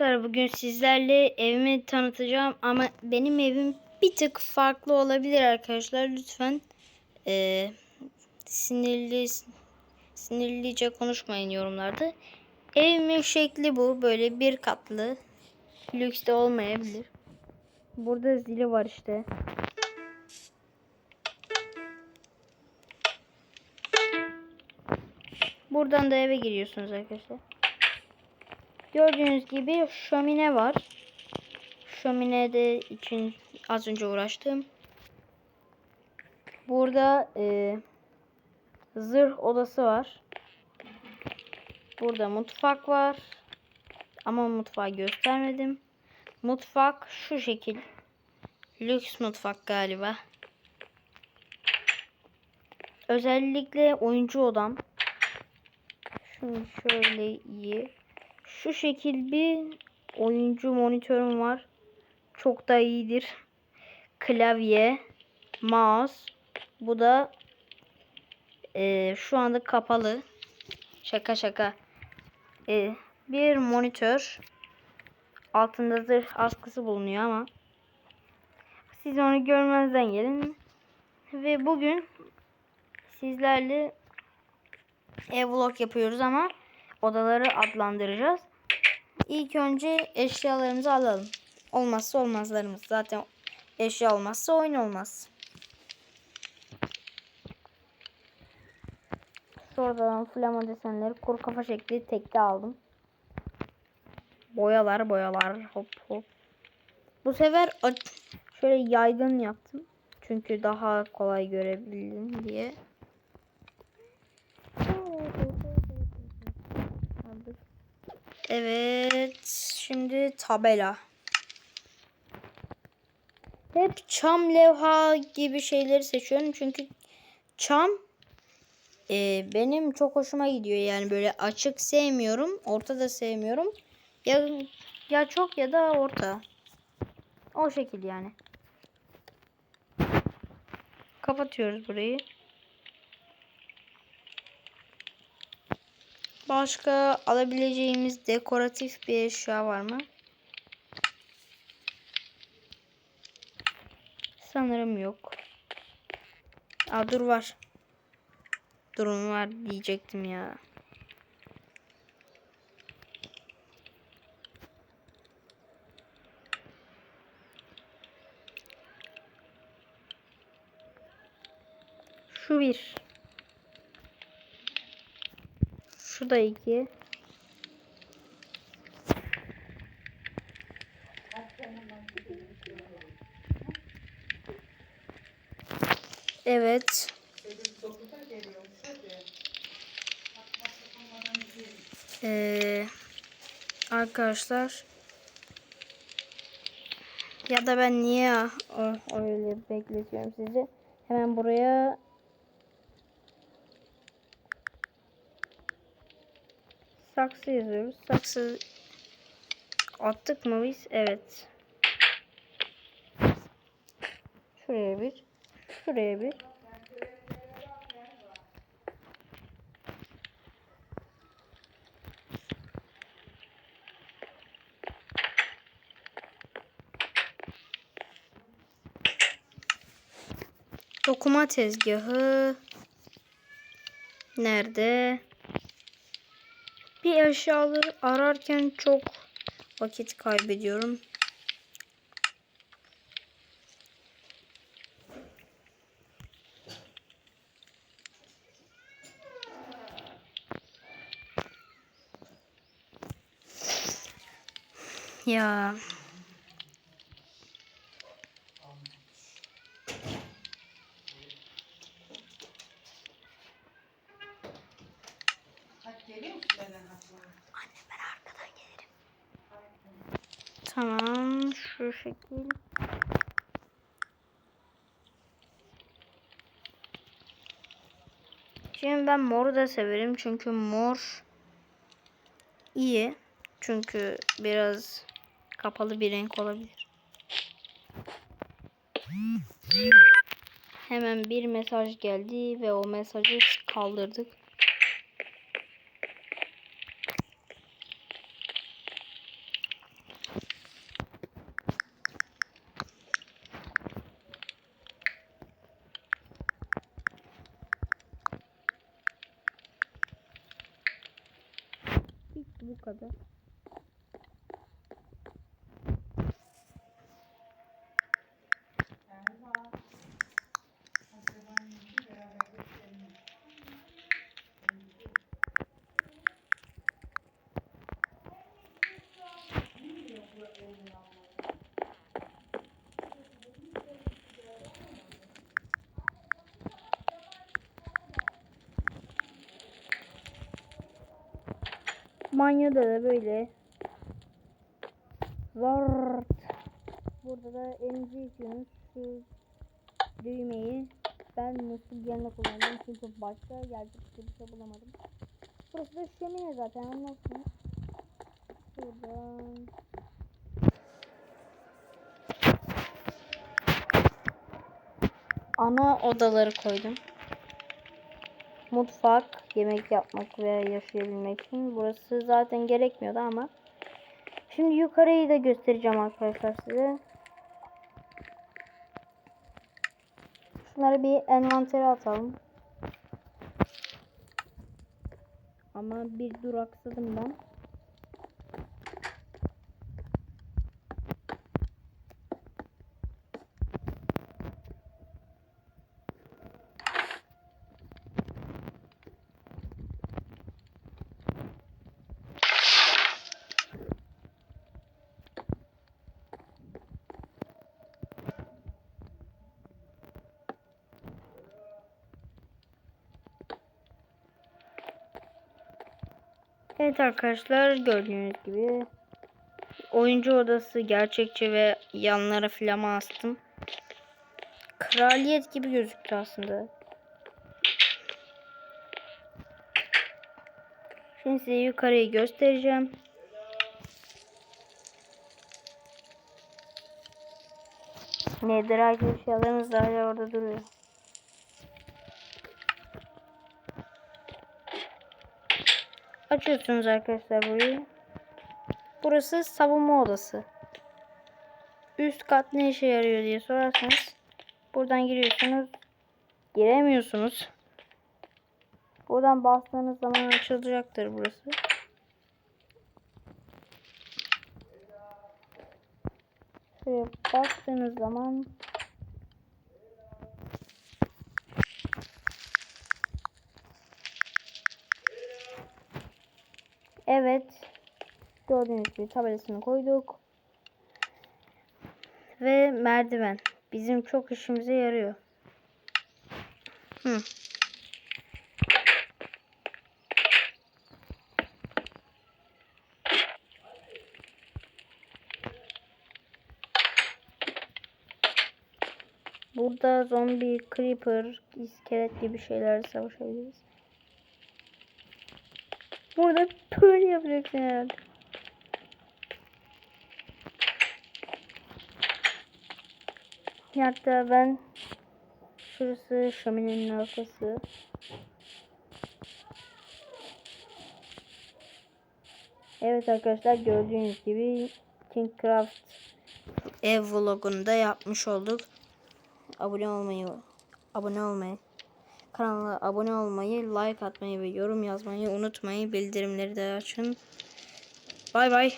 Arkadaşlar bugün sizlerle evimi tanıtacağım ama benim evim bir tık farklı olabilir arkadaşlar. Lütfen eee, sinirli sinirlice konuşmayın yorumlarda. Evimin şekli bu. Böyle bir katlı. Lüks de olmayabilir. Burada zili var işte. Buradan da eve giriyorsunuz arkadaşlar. Gördüğünüz gibi şömine var. Şömine de için az önce uğraştım. Burada e, zırh odası var. Burada mutfak var. Ama mutfağı göstermedim. Mutfak şu şekil. Lüks mutfak galiba. Özellikle oyuncu odam. Şunu şöyle iyi. Şu şekil bir oyuncu monitörüm var. Çok da iyidir. Klavye, mouse. Bu da e, şu anda kapalı. Şaka şaka. E, bir monitör. Altında zırh askısı bulunuyor ama siz onu görmezden gelin. Ve bugün sizlerle ev vlog yapıyoruz ama odaları adlandıracağız. İlk önce eşyalarımızı alalım. Olmazsa olmazlarımız. Zaten eşya olmazsa oyun olmaz. Sonradan flama desenleri kuru kafa şekli tekte aldım. Boyalar boyalar hop hop. Bu sefer şöyle yaygın yaptım. Çünkü daha kolay görebilin diye. Evet. Şimdi tabela. Hep çam levha gibi şeyleri seçiyorum. Çünkü çam e, benim çok hoşuma gidiyor. Yani böyle açık sevmiyorum. Orta da sevmiyorum. Ya, ya çok ya da orta. O şekil yani. Kapatıyoruz burayı. Başka alabileceğimiz dekoratif bir eşya var mı? Sanırım yok. Aa dur var. Durum var diyecektim ya. Şu bir. Şu da iki. Evet. Ee, arkadaşlar ya da ben niye öyle bekletiyorum sizi? Hemen buraya saksı yazıyoruz. Saksı attık mı biz? Evet. Şuraya bir. Şuraya bir. Dokuma tezgahı nerede? Bir eşyaları ararken çok vakit kaybediyorum. Ya Tamam şu şekil. Şimdi ben moru da severim çünkü mor iyi. Çünkü biraz kapalı bir renk olabilir. Hemen bir mesaj geldi ve o mesajı kaldırdık. Bu kadar. Banyoda da böyle Zart. Burada da elinize itiyorsunuz şu düğmeyi ben musluk yerine kullandım çünkü başka gelecek bir şey bulamadım. Burası da şömine zaten anlarsınız. Buradan ana odaları koydum. Mutfak, yemek yapmak ve yaşayabilmek için. Burası zaten gerekmiyordu ama. Şimdi yukarıyı da göstereceğim arkadaşlar size. Şunları bir envantere atalım. Ama bir duraksadım ben. Evet arkadaşlar gördüğünüz gibi oyuncu odası gerçekçi ve yanlara flama astım. Kraliyet gibi gözüktü aslında. Şimdi size yukarıyı göstereceğim. Eşyalarımız da hala orada duruyor. Açıyorsunuz arkadaşlar burayı. Burası savunma odası. Üst kat ne işe yarıyor diye sorarsanız buradan giriyorsunuz. Giremiyorsunuz. Buradan bastığınız zaman açılacaktır burası. Şöyle bastığınız zaman Evet. Gördüğünüz gibi tabelasını koyduk. Ve merdiven. Bizim çok işimize yarıyor. Hı. Burada zombi, creeper, iskelet gibi şeylerle savaşabiliriz. Burada böyle yapacaksın herhalde. Hatta ben şurası şöminenin arkası. Evet arkadaşlar gördüğünüz gibi Kingcraft ev vlogunu da yapmış olduk. Abone olmayı, abone olmayı, kanala abone olmayı, like atmayı ve yorum yazmayı unutmayın. Bildirimleri de açın. Bay bay.